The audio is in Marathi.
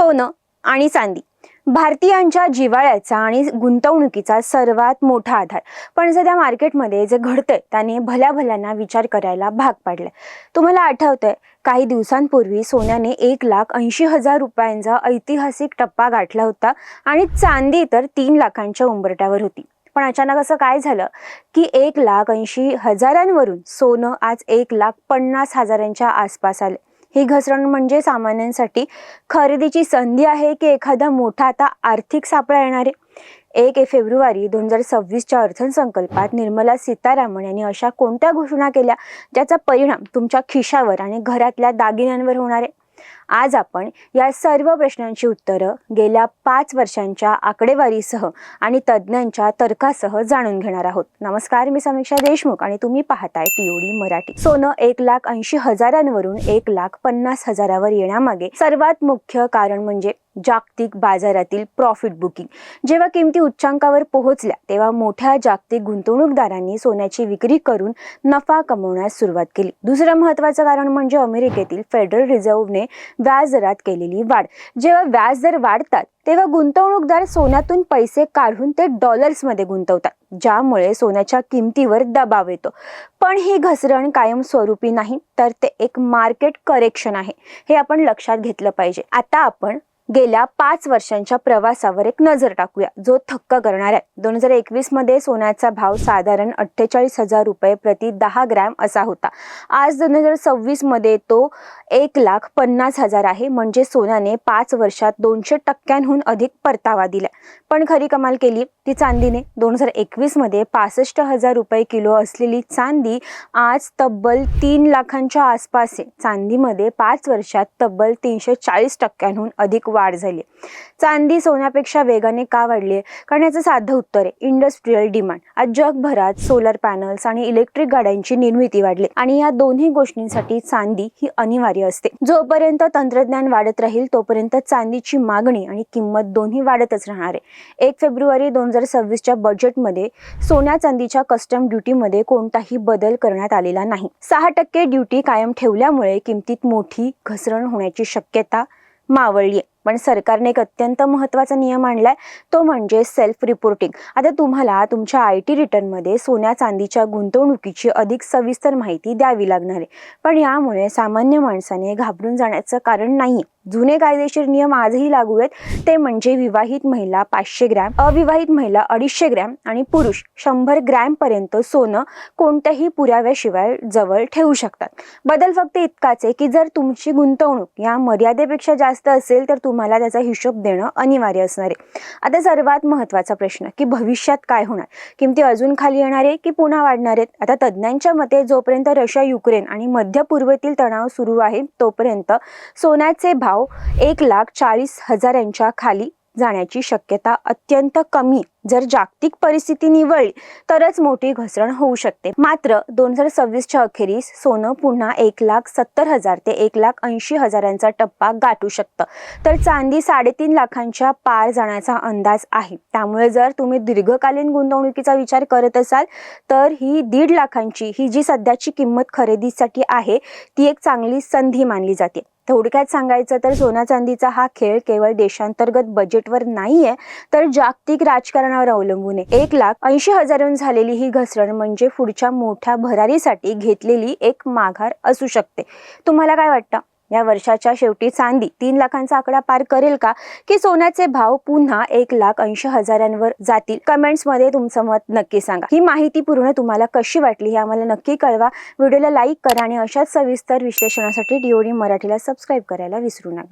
सोनं आणि चांदी. भारतीयांच्या जिव्हाळ्याचा आणि गुंतवणुकीचा सर्वात मोठा आधार. पण सध्या मार्केटमध्ये जे घडतंय त्याने भल्या भल्यांना विचार करायला भाग पाडलाय. तुम्हाला आठवतंय काही दिवसांपूर्वी सोन्याने एक लाख ऐंशी हजार रुपयांचा ऐतिहासिक टप्पा गाठला होता आणि चांदी तर तीन लाखांच्या उंबरट्यावर होती. पण अचानक असं काय झालं की एक लाख ऐंशी हजारांवरून सोनं आज एक लाख पन्नास हजारांच्या आसपास आले ही घसरण म्हणजे सामान्यांसाठी खरेदीची संधी आहे की एखादा मोठा आता आर्थिक सापळा येणार आहे? एक फेब्रुवारी दोन हजार सव्वीसच्या अर्थसंकल्पात निर्मला सीतारामन यांनी अशा कोणत्या घोषणा केल्या ज्याचा परिणाम तुमच्या खिशावर आणि घरातल्या दागिन्यांवर होणार आहे? आज आपण या सर्व प्रश्नांची उत्तरं गेल्या पाच वर्षांच्या आकडेवारीसह आणि तज्ज्ञांच्या तर्कासह जाणून घेणार आहोत. नमस्कार मी समीक्षा देशमुख आणि तुम्ही पाहताय टीओडी मराठी. सोनं एक लाख ऐंशी हजारांवरून एक लाख पन्नास हजारावर येण्यामागे सर्वात मुख्य कारण म्हणजे जागतिक बाजारातील प्रॉफिट बुकिंग जेव्हा किमती उच्चांकावर पोहोचल्या तेव्हा मोठ्या जागतिक गुंतवणूकदारांनी सोन्याची विक्री करून नफा कमवण्यास सुरुवात केली. दुसरं महत्त्वाचं कारण म्हणजे अमेरिकेतील फेडरल रिझर्व्हने व्याजदरात केलेली वाढ. जेव्हा व्याजदर वाढतात तेव्हा गुंतवणूकदार सोन्यातून पैसे काढून ते डॉलर्समध्ये गुंतवतात ज्यामुळे सोन्याच्या किमतीवर दबाव येतो. पण ही घसरण कायमस्वरूपी नाही तर ते एक मार्केट करेक्शन आहे. हे आपण लक्षात घेतलं पाहिजे. आता आपण गेल्या पाच वर्षांच्या प्रवासावर एक नजर टाकूया. जो थक्क करणार आहे. दोन हजार एकवीसमध्ये सोन्याचा भाव साधारण अठ्ठेचाळीस हजार रुपये प्रति दहा ग्रॅम असा होता. आज दोन हजार सव्वीसमध्ये तो एक लाख पन्नास हजार आहे. म्हणजे सोन्याने पाच वर्षात दोनशे टक्क्यांहून अधिक परतावा दिला पण खरी कमाल केली ती चांदीने. दोन हजार एकवीसमध्ये पासष्ट हजार रुपये किलो असलेली चांदी आज तब्बल तीन लाखांच्या आसपास आहे. चांदीमध्ये पाच वर्षात तब्बल तीनशे चाळीस टक्क्यांहून अधिक वाढ झाली चांदी सोन्यापेक्षा वेगाने का वाढली आहे कारण याचं साधं उत्तर आहे. इंडस्ट्रीयल डिमांड आज जगभरात सोलर पॅनल्स आणि इलेक्ट्रिक गाड्यांची निर्मिती वाढली. आणि या दोन्ही गोष्टींसाठी चांदी ही अनिवार्य असते. जोपर्यंत तंत्रज्ञान वाढत राहील तोपर्यंत चांदीची मागणी आणि किंमत दोन्ही वाढतच राहणार आहे. एक फेब्रुवारी दोन हजार सव्वीसच्या बजेटमध्ये सोन्या चांदीच्या कस्टम ड्युटीमध्ये कोणताही बदल करण्यात आलेला नाही. सहा टक्के ड्युटी कायम ठेवल्यामुळे किमतीत मोठी घसरण होण्याची शक्यता मावळली आहे पण सरकारने एक अत्यंत महत्त्वाचा नियम आणलाय तो म्हणजे सेल्फ रिपोर्टिंग आता तुम्हाला तुमच्या आय टी रिटर्नमध्ये सोन्या चांदीच्या गुंतवणुकीची अधिक सविस्तर माहिती द्यावी लागणार आहे. पण यामुळे सामान्य माणसाने घाबरून जाण्याचं कारण नाही जुने कायदेशीर नियम आजही लागू आहेत. ते म्हणजे विवाहित महिला पाचशे ग्रॅम अविवाहित महिला अडीचशे ग्रॅम आणि पुरुष शंभर ग्रॅम पर्यंत सोनं कोणत्याही पुराव्याशिवाय जवळ ठेवू शकतात. बदल फक्त इतकाच आहे की जर तुमची गुंतवणूक या मर्यादेपेक्षा जास्त असेल तर तुम्हाला त्याचा हिशोब देणं अनिवार्य असणार आहे. आता सर्वात महत्त्वाचा प्रश्न की भविष्यात काय होणार? किमती अजून खाली येणार आहे की पुन्हा वाढणार आहेत? आता तज्ज्ञांच्या मते जोपर्यंत रशिया युक्रेन आणि मध्य पूर्वेतील तणाव सुरू आहे तोपर्यंत सोन्याचे भाव एक लाख चाळीस हजारांच्या खाली जाण्याची शक्यता अत्यंत कमी. जर जागतिक परिस्थिती निवळली तरच मोठी घसरण होऊ शकते. मात्र दोन हजार सव्वीसच्या अखेरीस सोनं पुन्हा एक लाख सत्तर हजार ते एक लाख ऐंशी हजारांचा टप्पा गाठू शकतं. तर चांदी साडेतीन लाखांच्या पार जाण्याचा अंदाज आहे. त्यामुळे जर तुम्ही दीर्घकालीन गुंतवणुकीचा विचार करत असाल तर ही दीड लाखांची ही जी सध्याची किंमत खरेदीसाठी आहे ती एक चांगली संधी मानली जाते. थोडक्यात सांगायचं तर सोना चांदीचा हा खेळ केवळ देशांतर्गत बजेटवर नाहीये तर जागतिक राजकारणावर अवलंबून आहे. एक लाख ऐंशी हजारांहून झालेली ही घसरण म्हणजे पुढच्या मोठ्या भरारीसाठी घेतलेली एक माघार असू शकते. तुम्हाला काय वाटतं? या वर्षाच्या शेवटी चांदी तीन लाखांचा आकडा पार करेल का? की सोन्याचे भाव पुन्हा एक लाख ऐंशी हजारांवर जातील? कमेंट्समध्ये तुमचं मत नक्की सांगा. ही माहिती पूर्ण तुम्हाला कशी वाटली हे आम्हाला नक्की कळवा. व्हिडिओला लाईक करा आणि अशाच सविस्तर विश्लेषणासाठी डीओडी मराठीला सबस्क्राईब करायला विसरू नका.